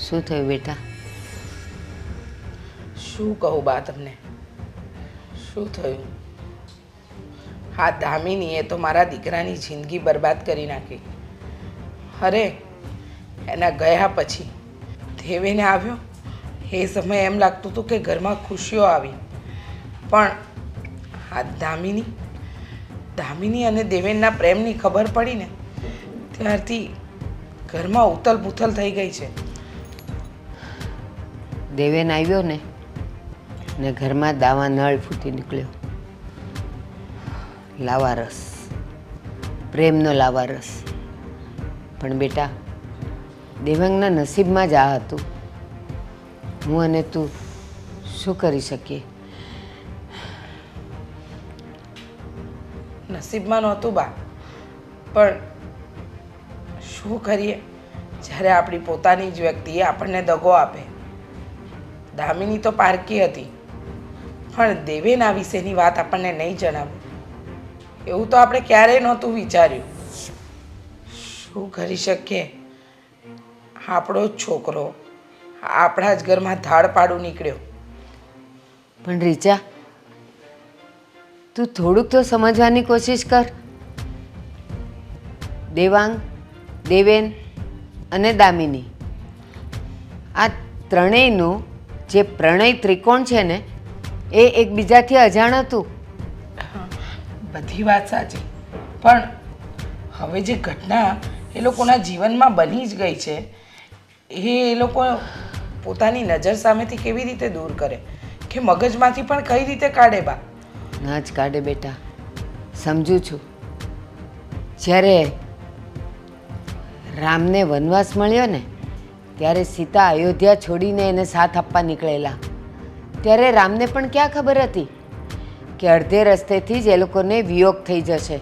શું થયું બેટા? શું કહું બા તમને? શું થયું? હા દામિનીએ તો મારા દીકરાની જિંદગી બરબાદ કરી નાખી. અરે, એના ગયા પછી દેવેને આવ્યો. એ સમયે એમ લાગતું હતું કે ઘરમાં ખુશીઓ આવી. પણ આ દામિની દામિની અને દેવેનના પ્રેમની ખબર પડીને ત્યારથી ઘરમાં ઉથલ પુથલ થઈ ગઈ છે. દેવેન આવ્યો ને ને ઘરમાં દાવા નળ ફૂટી નીકળ્યો. લાવા રસ પ્રેમનો લાવા રસ પણ બેટા, દેવાંગના નસીબમાં જ આ હતું. હું અને તું શું કરી શકીએ? નસીબમાં નહોતું બા. પણ શું કરીએ? જ્યારે આપણી પોતાની જ વ્યક્તિએ આપણને દગો આપે. દામિની તો પારકી હતી. પણ દેવેના વિશેની વાત આપણને નહીં જણાવી. એવું તો આપણે ક્યારેય નહોતું વિચાર્યું. શું કરી શકીએ? આપણો જ છોકરો આપણા જ ઘરમાં ધાડ પાડું નીકળ્યો. પણ રીચા, તું થોડુંક તો સમજવાની કોશિશ કર. દેવાંગ, દેવેન અને દામિની. આ ત્રણેયનું જે પ્રણય ત્રિકોણ છે ને એ એકબીજાથી અજાણ હતું. બધી વાત સાચી. પણ હવે જે ઘટના એ લોકોના જીવનમાં બની જ ગઈ છે એ એ લોકો પોતાની નજર સામેથી કેવી રીતે દૂર કરે? કે મગજમાંથી પણ કઈ રીતે કાઢે બા? ના જ કાઢે બેટા. સમજુ છું. જ્યારે રામને વનવાસ મળ્યો ને ત્યારે સીતા અયોધ્યા છોડીને એને સાથ આપવા નીકળેલા. ત્યારે રામને પણ ક્યાં ખબર હતી? કે અડધે રસ્તેથી જ એ લોકોને વિયોગ થઈ જશે.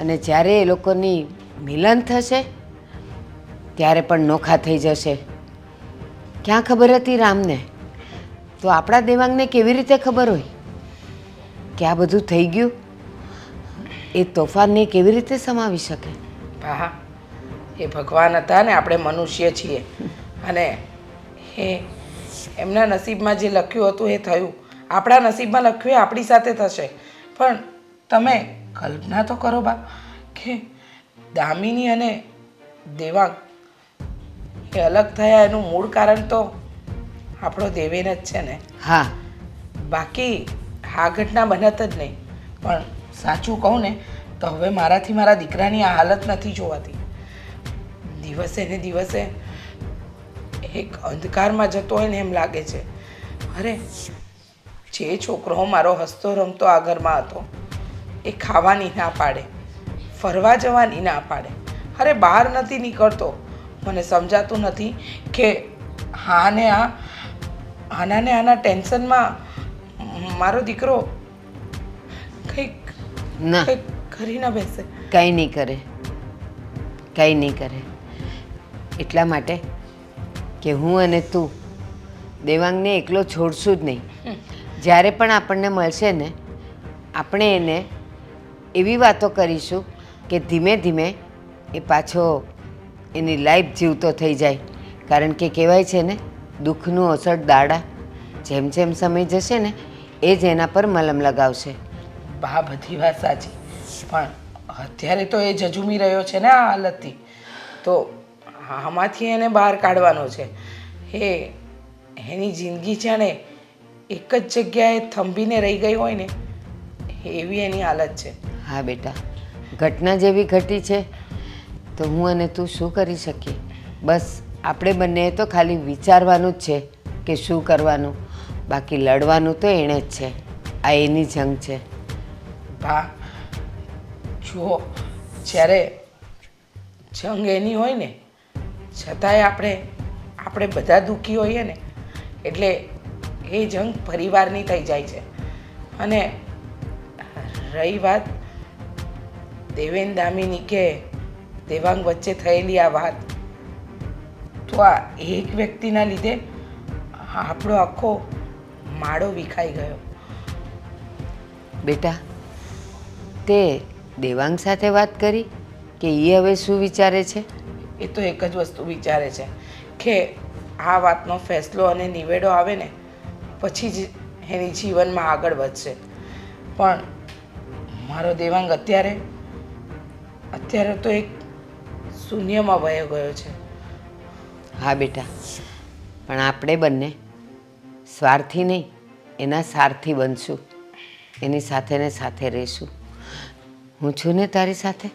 અને જ્યારે એ લોકોની મિલન થશે, ત્યારે પણ નોખા થઈ જશે. ક્યાં ખબર હતી રામને? તો આપણા દેવાંગને કેવી રીતે ખબર હોય? કે આ બધું થઈ ગયું, એ તોફાનને કેવી રીતે સમાવી શકે? હા એ ભગવાન હતા ને આપણે મનુષ્ય છીએ. અને એ એમના નસીબમાં જે લખ્યું હતું એ થયું. આપણા નસીબમાં લખ્યું એ આપણી સાથે થશે. પણ તમે કલ્પના તો કરો બા કે દામિની અને દેવાંગ એ અલગ થયા એનું મૂળ કારણ તો આપણો દેવેન જ છે ને. હા. બાકી આ ઘટના બનત જ નહીં. પણ સાચું કહું ને તો હવે મારાથી મારા દીકરાની આ હાલત નથી જોવાતી. દિવસે ને દિવસે એક અંધકારમાં જતો હોય ને એમ લાગે છે. અરે જે છોકરો મારો હસતો રમતો આ ઘરમાં હતો એ ખાવાની ના પાડે ફરવા જવાની ના પાડે. અરે બહાર નથી નીકળતો. મને સમજાતું નથી કે હા ને આ આના ને આના ટેન્શનમાં મારો દીકરો કંઈક ના. કંઈક કરી ના બેસે. કંઈ નહીં કરે. કંઈ નહીં કરે. એટલા માટે કે હું અને તું દેવાંગને એકલો છોડશું જ નહીં. જ્યારે પણ આપણને મળશે ને આપણે એને એવી વાતો કરીશું કે ધીમે ધીમે એ પાછો એની લાઈફ જીવતો થઈ જાય. કારણ કે કહેવાય છે ને દુઃખનું અસર દાડા જેમ જેમ સમય જશે ને એ જ એના પર મલમ લગાવશે. બા બધી વાત સાચી. પણ અત્યારે તો એ જજુમી રહ્યો છે ને આ હાલતથી. તો આમાંથી એને બહાર કાઢવાનો છે. હે એની જિંદગી છે ને એક જ જગ્યાએ થંભીને રહી ગઈ હોય ને એવી એની હાલત છે. હા બેટા. ઘટના જેવી ઘટી છે તો હું અને તું શું કરી શકીએ? બસ આપણે બંને તો ખાલી વિચારવાનું જ છે કે શું કરવાનું. બાકી લડવાનું તો એણે જ છે. આ એની જંગ છે. બા જુઓ જ્યારે જંગ એની હોય ને છતાંય આપણે આપણે બધા દુઃખી હોઈએ ને, એટલે એ જંગ પરિવારની થઈ જાય છે. અને રહી વાત દેવેન દામિની કે દેવાંગ વચ્ચે થયેલી આ વાત, તો આ એક વ્યક્તિના લીધે આપણો આખો માળો વિખાઈ ગયો. બેટા, તે દેવાંગ સાથે વાત કરી કે એ હવે શું વિચારે છે? એ તો એક જ વસ્તુ વિચારે છે કે આ વાતનો ફેસલો અને નિવેડો આવે ને, પછી જ એની જીવનમાં આગળ વધશે. પણ મારો દેવાંગ અત્યારે અત્યારે તો એક શૂન્યમાં વયો ગયો છે. હા બેટા, પણ આપણે બંને સ્વાર્થી નહીં, એના સારથી બનશું. એની સાથે ને સાથે રહીશું. હું છું ને તારી સાથે?